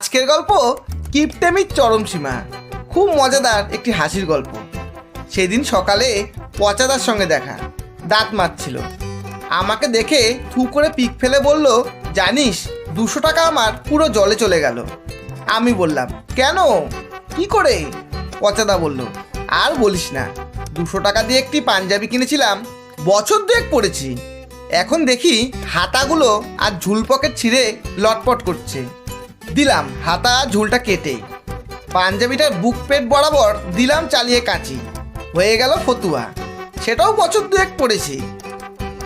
আজকের গল্প কিপটেমির চরম সীমা। খুব মজাদার একটি হাসির গল্প। সেদিন সকালে পচাদার সঙ্গে দেখা, দাঁত মারছিল। আমাকে দেখে থু করে পিক ফেলে বলল, জানিস, দুশো টাকা আমার পুরো জলে চলে গেল। আমি বললাম, কেন? কি করে? পচাদা বলল, আর বলিস না, দুশো টাকা দিয়ে একটি পাঞ্জাবি কিনেছিলাম, বছর দুয়েক পড়েছি। এখন দেখি হাতাগুলো আর ঝুল পকেট ছিঁড়ে লটপট করছে। দিলাম, হাতা ঝুলটা কেটে। পাঞ্জাবিটার বুক পেট বরাবর দিলাম চালিয়ে কাঁচি। হয়ে গেল ফতুয়া। সেটাও বছর দুয়েক পড়েছি।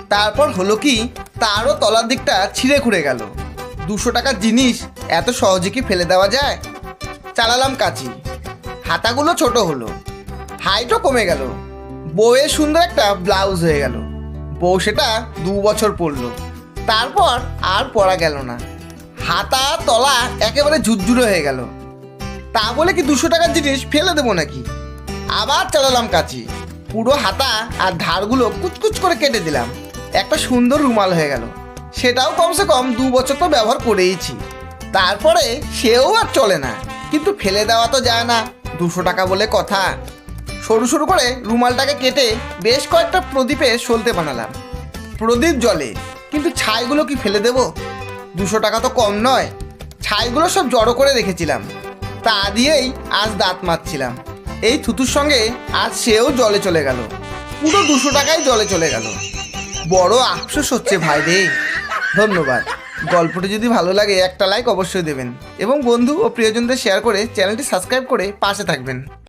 তারপর হলো কি, তারও তলার দিকটা ছিঁড়ে খুঁড়ে গেল। দুশো টাকার জিনিস এত সহজে কি ফেলে দেওয়া যায়? চালালাম কাঁচি। হাতাগুলো ছোট হলো। হাইটও কমে গেল। বউয়ের সুন্দর একটা ব্লাউজ হয়ে গেল। বউ সেটা দু বছর পরলো। তারপর আর পরা গেল না। হাতা, তলা একেবারে ঝুরঝুরে হয়ে গেল। তা বলে কি দুশো টাকার জিনিস ফেলে দেবো নাকি? আবার চালালাম কাচি। পুরো হাতা আর ধারগুলো কুচকুচ করে কেটে দিলাম। একটা সুন্দর রুমাল হয়ে গেল। সেটাও কমসে কম দু বছর তো ব্যবহার করেইছি। তারপরে সেও আর চলে না। কিন্তু ফেলে দেওয়া তো যায় না। দুশো টাকা বলে কথা। সরু সরু করে রুমালটাকে কেটে বেশ কয়েকটা প্রদীপে সলতে বানালাম। প্রদীপ জলে কিন্তু ছাইগুলো কি ফেলে দেব? দুশো টাকা তো কম নয়। ছাইগুলো সব জড়ো করে রেখেছিলাম। তা দিয়েই আজ দাঁত মারছিলাম। এই থুতুর সঙ্গে আজ সেও জলে চলে গেল। পুরো দুশো টাকাই জলে চলে গেল। বড় আফসোস হচ্ছে ভাই রে। ধন্যবাদ। গল্পটি যদি ভালো লাগে একটা লাইক অবশ্যই দেবেন। এবং বন্ধু ও প্রিয়জনদের শেয়ার করে চ্যানেলটি সাবস্ক্রাইব করে পাশে থাকবেন।